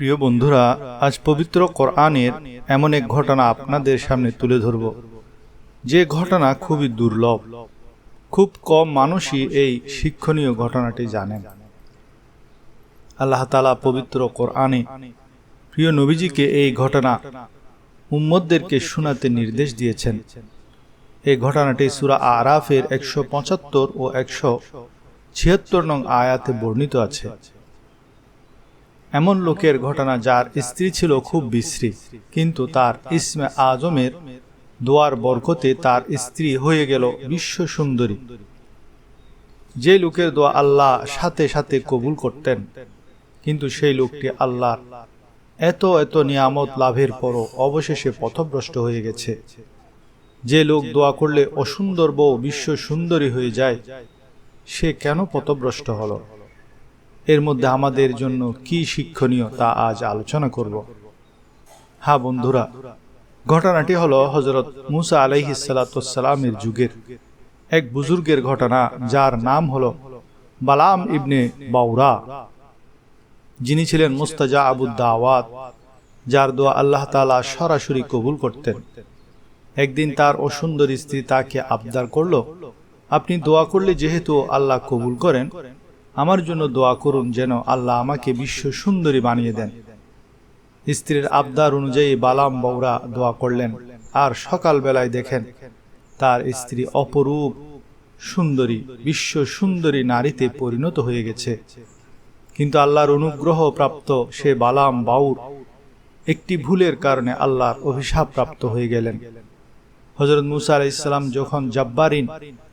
প্রিয় বন্ধুরা, আজ পবিত্র কোরআনের এমন এক ঘটনা আপনাদের সামনে তুলে ধরব। যে ঘটনা খুবই দুর্লভ। খুব কম মানুষই এই শিক্ষণীয় ঘটনাটি জানেন। আল্লাহ তালা পবিত্র কোরআনে প্রিয় নবীজিকে এই ঘটনা উম্মদদেরকে শোনাতে নির্দেশ দিয়েছেন। এই ঘটনাটি সুরা আরাফের একশো পঁচাত্তর ও একশো ছিয়াত্তর নং আয়াতে বর্ণিত আছে। এমন লোকের ঘটনা যার স্ত্রী ছিল খুব বিশ্রী, কিন্তু তার ইসমে আজমের দোয়ার বরকতে তার স্ত্রী হয়ে গেল বিশ্ব সুন্দরী যে লোকের দোয়া আল্লাহ সাথে সাথে কবুল করতেন, কিন্তু সেই লোকটি আল্লাহ এত এত নিয়ামত লাভের পরও অবশেষে পথভ্রষ্ট হয়ে গেছে। যে লোক দোয়া করলে অসুন্দর বউ বিশ্ব সুন্দরী হয়ে যায়, সে কেন পথভ্রষ্ট হলো? এর মধ্যে আমাদের জন্য কি শিক্ষণীয় তা আজ আলোচনা করব। হ্যাঁ বন্ধুরা, ঘটনাটি হলো হজরত মুসা আলাইহি সালাতামের যুগের এক বুজুর্গের ঘটনা, যার নাম হলো বালাম ইবনে বাউরা যিনি ছিলেন মুস্তাজা আবুদ্দাওয়াত যার দোয়া আল্লাহ তালা সরাসরি কবুল করতেন। একদিন তার অসুন্দর স্ত্রী তাকে আবদার করল, আপনি দোয়া করলে যেহেতু আল্লাহ কবুল করেন আমার জন্য দোয়া করুন যেন আল্লাহ আমাকে বিশ্ব সুন্দরী বানিয়ে দেন। স্ত্রীর আবদার অনুযায়ী বালাম বৌরা দোয়া করলেন, আর সকাল বেলায় দেখেন তার স্ত্রী অপরূপ সুন্দরী, বিশ্ব সুন্দরী নারীতে পরিণত হয়ে গেছে। কিন্তু আল্লাহর অনুগ্রহ প্রাপ্ত সে বালাম বাউর একটি ভুলের কারণে আল্লাহর অভিশাপ প্রাপ্ত হয়ে গেলেন। হজরত মুসা আলাহ ইসলাম যখন জব্বারিন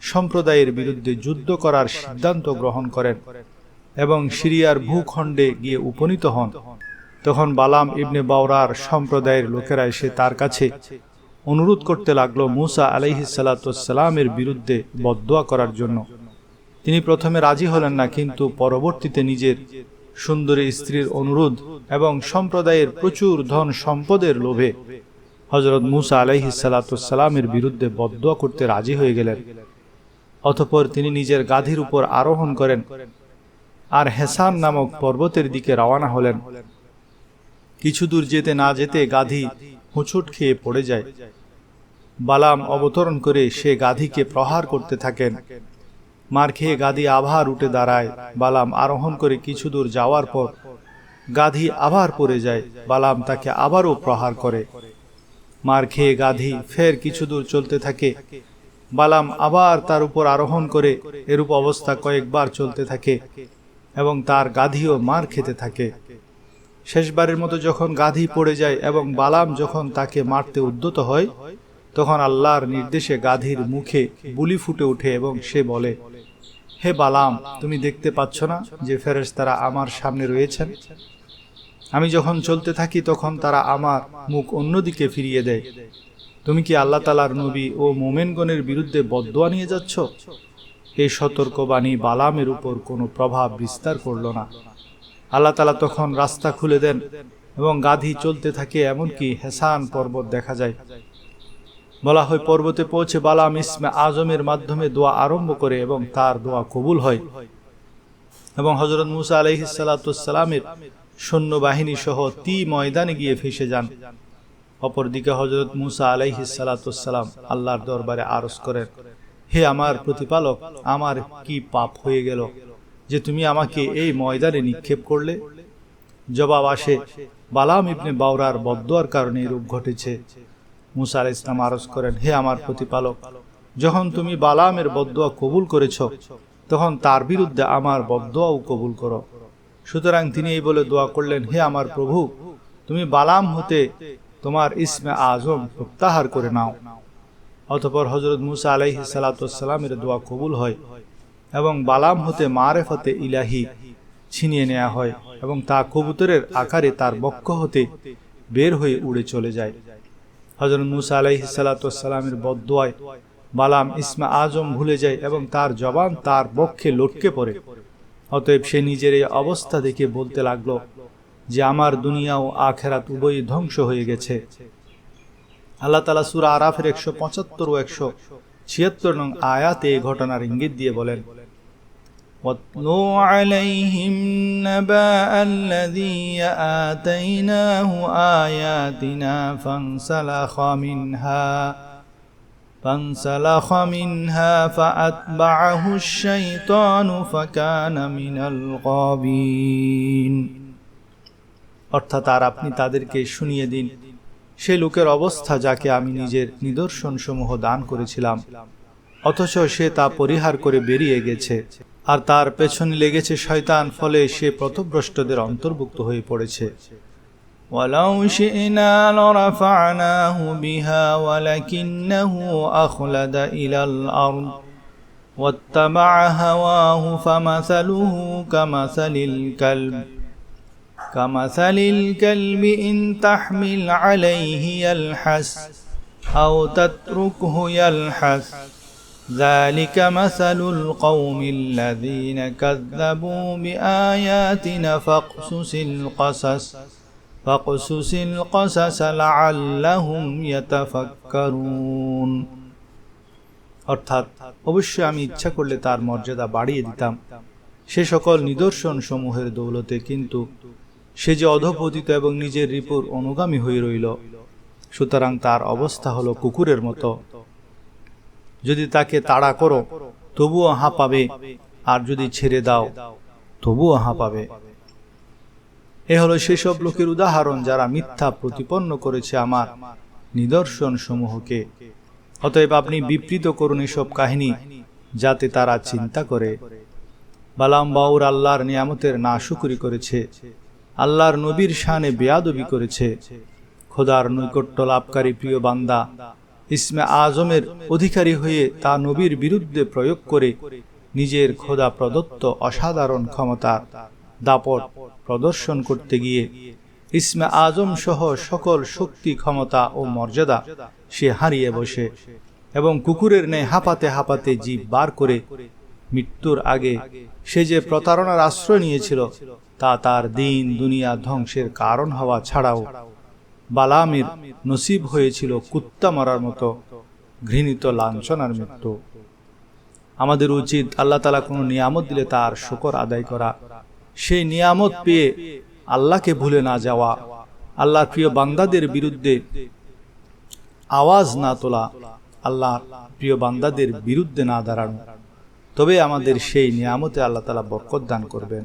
সম্প্রদায়ের বিরুদ্ধে যুদ্ধ করার সিদ্ধান্ত গ্রহণ করেন এবং সিরিয়ার ভূখণ্ডে গিয়ে উপনীত হন। তখন বালাম ইবনে বাওরার সম্প্রদায়ের লোকেরা এসে তার কাছে অনুরোধ করতে লাগল মুসা আলাইহি সালাতামের বিরুদ্ধে বদোয়া করার জন্য। তিনি প্রথমে রাজি হলেন না, কিন্তু পরবর্তীতে নিজের সুন্দরী স্ত্রীর অনুরোধ এবং সম্প্রদায়ের প্রচুর ধন সম্পদের লোভে হজরত মুসা আলাইহি সালাতামের বিরুদ্ধে বদোয়া করতে রাজি হয়ে গেলেন। অতপর তিনি নিজের গাধীর উপর আরোহণ করেন আর হেসান নামক পর্বতের দিকে রওয়ানা হলেন। কিছু দূর যেতে না যেতে গাধী হুঁচুট খেয়ে পড়ে যায়। বালাম অবতরণ করে সে গাধীকে প্রহার করতে থাকেন। মার খেয়ে গাধী আবার উঠে দাঁড়ায়। বালাম আরোহণ করে কিছু দূর যাওয়ার পর গাধী আবার পড়ে যায়। বালাম তাকে আবারও প্রহার করে। মার খেয়ে গাধী ফের কিছু দূর চলতে থাকে। বালাম আবার তার উপর আরোহণ করে এরূপ অবস্থা কয়েকবার চলতে থাকে এবং তার গাধীও মার খেতে থাকে। শেষবারের মতো যখন গাধি পড়ে যায় এবং বালাম যখন তাকে মারতে উদ্যত হয়, তখন আল্লাহর নির্দেশে গাধির মুখে বুলি ফুটে ওঠে এবং সে বলে, হে বালাম, তুমি দেখতে পাচ্ছ না যে ফেরেস তারা আমার সামনে রয়েছেন? আমি যখন চলতে থাকি তখন তারা আমার মুখ অন্যদিকে ফিরিয়ে দেয়। তুমি কি আল্লাহ তালার নবী ও মোমেনগণের বিরুদ্ধে বদোয়া নিয়ে যাচ্ছ? এই সতর্কবাণী বালামের উপর কোনো প্রভাব বিস্তার করল না। আল্লাহ তালা তখন রাস্তা খুলে দেন এবং গাধী চলতে থাকে এমনকি হেসান পর্বত দেখা যায়। বলা হয়, পর্বতে পৌঁছে বালাম ইসমে আজমের মাধ্যমে দোয়া আরম্ভ করে এবং তার দোয়া কবুল হয়। এবং হজরত মুসা আলহিসাল্লামের সৈন্যবাহিনী সহ তি ময়দানে গিয়ে ফেসে যান। অপরদিকে হজরত মুসা আলাইহি সালাতাম আল্লাহর দরবারে আরজ করেন, হে আমার প্রতিপালক, আমার কি পাপ হয়ে গেল যে তুমি আমাকে এই ময়দানে নিক্ষেপ করলে? জবাব আসে, বালাম ইবনে বাউরার বদোয়ার কারণে রূপ ঘটেছে। মুসা আলাহ ইসলাম আরজ করেন, হে আমার প্রতিপালক, যখন তুমি বালামের বদোয়া কবুল করেছ, তখন তার বিরুদ্ধে আমার বদোয়াও কবুল করো। সুতরাং তিনি এই বলে দোয়া করলেন, হে আমার প্রভু, তুমি বালাম হতে তোমার ইসমে আজম প্রত্যাহার করে নাও। অতপর হজরত মুসা আলাইহি সালাতামের দোয়া কবুল হয় এবং বালাম হতে মারেফতে ইলাহি ছিনিয়ে নেওয়া হয় এবং তা কবুতরের আকারে তার বক্ষ হতে বের হয়ে উড়ে চলে যায়। হজরত মুসা আলাইহি সালাতামের বদোয়ায় বালাম ইসমা আজম ভুলে যায় এবং তার জবান তার বক্ষে লটকে পড়ে। অতএব সে নিজের এই অবস্থা দেখে বলতে লাগল যে আমার দুনিয়া ও আখেরাত উভয়ই ধ্বংস হয়ে গেছে আল্লাহ তালা সুরা আরাফের একশো পঁচাত্তর ও একশো ছিয়াত্তর নং আয়াতে এই ঘটনার ইঙ্গিত দিয়ে বলেন واتلو عليهم نبأ الذي آتيناه آياتنا فانسلخ منها فانسلخ منها فأتبعه الشيطان فكان من الغابين অর্থাৎ আর আপনি তাদেরকে শুনিয়ে দিন সে লোকের অবস্থা যাকে আমি নিজের নিদর্শনসমূহ দান করেছিলাম অথচ সে তা পরিহার করে বেরিয়ে গেছে আর তার পেছনে লেগেছে শয়তান ফলে সে পথভ্রষ্টদের অন্তর্ভুক্ত হয়ে পড়েছে ولو شئنا لرفعناه بها ولكنه أخلد إلى الأرض واتبع هواه فمثله كمثل الكلب كمثل الكلب إن تحمل عليه يلحس أو تتركه يلحس ذلك مثل القوم الذين كذبوا بآياتنا فاقصص القصص فاقصص القصص لعلهم يتفكرون অর্থাৎ অবশ্যই আমি ইচ্ছা করলে তার মর্যাদা বাড়িয়ে দিতাম সে সকল নিদর্শন সমূহের দৌলতে কিন্তু সে যে অধপতিত এবং নিজের রিপুর অনুগামী হয়ে রইল, সুতরাং তার অবস্থা হলো কুকুরের মতো। যদি তাকে তাড়া করো, তবুও হাঁপাবে আর যদি ছেড়ে দাও, তবুও হাঁপাবে এ হলো সেসব লোকের উদাহরণ যারা মিথ্যা প্রতিপন্ন করেছে আমার নিদর্শন সমূহকে অতএব আপনি বিবৃত করুন এসব কাহিনী, যাতে তারা চিন্তা করে। বালাম বাউর আল্লাহর নিয়ামতের নাশুকুরি করেছে। আল্লাহর নবীর শানে বেয়াদবি করেছে। খোদার নৈকট্য লাভকারী প্রিয় বান্দা, ইসমে আজমের অধিকারী হয়ে তা নবীর বিরুদ্ধে প্রয়োগ করে নিজের খোদা প্রদত্ত অসাধারণ ক্ষমতা, দাপট প্রদর্শন করতে গিয়ে ইসমে আজম সহ সকল শক্তি, ক্ষমতা ও মর্যাদা সে হারিয়ে বসে এবং কুকুরের ন্যায় হাঁপাতে হাঁপাতে জীব বার করে মৃত্যুর আগে সে যে প্রতারণার আশ্রয় নিয়েছিল তা তার দিন দুনিয়া ধ্বংসের কারণ হওয়া ছাড়াও বালামের নসিব হয়েছিল কুত্তা মরার মতো ঘৃণিত লাঞ্ছনার মৃত্যু। আমাদের উচিত আল্লাহ তালা কোনো নিয়ামত দিলে তার শকর আদায় করা। সেই নিয়ামত পেয়ে আল্লাহকে ভুলে না যাওয়া, আল্লাহর প্রিয় বান্দাদের বিরুদ্ধে আওয়াজ না তোলা আল্লাহ প্রিয় বান্দাদের বিরুদ্ধে না দাঁড়ানো। তবে আমাদের সেই নিয়ামতে আল্লাহ তালা বরকত দান করবেন।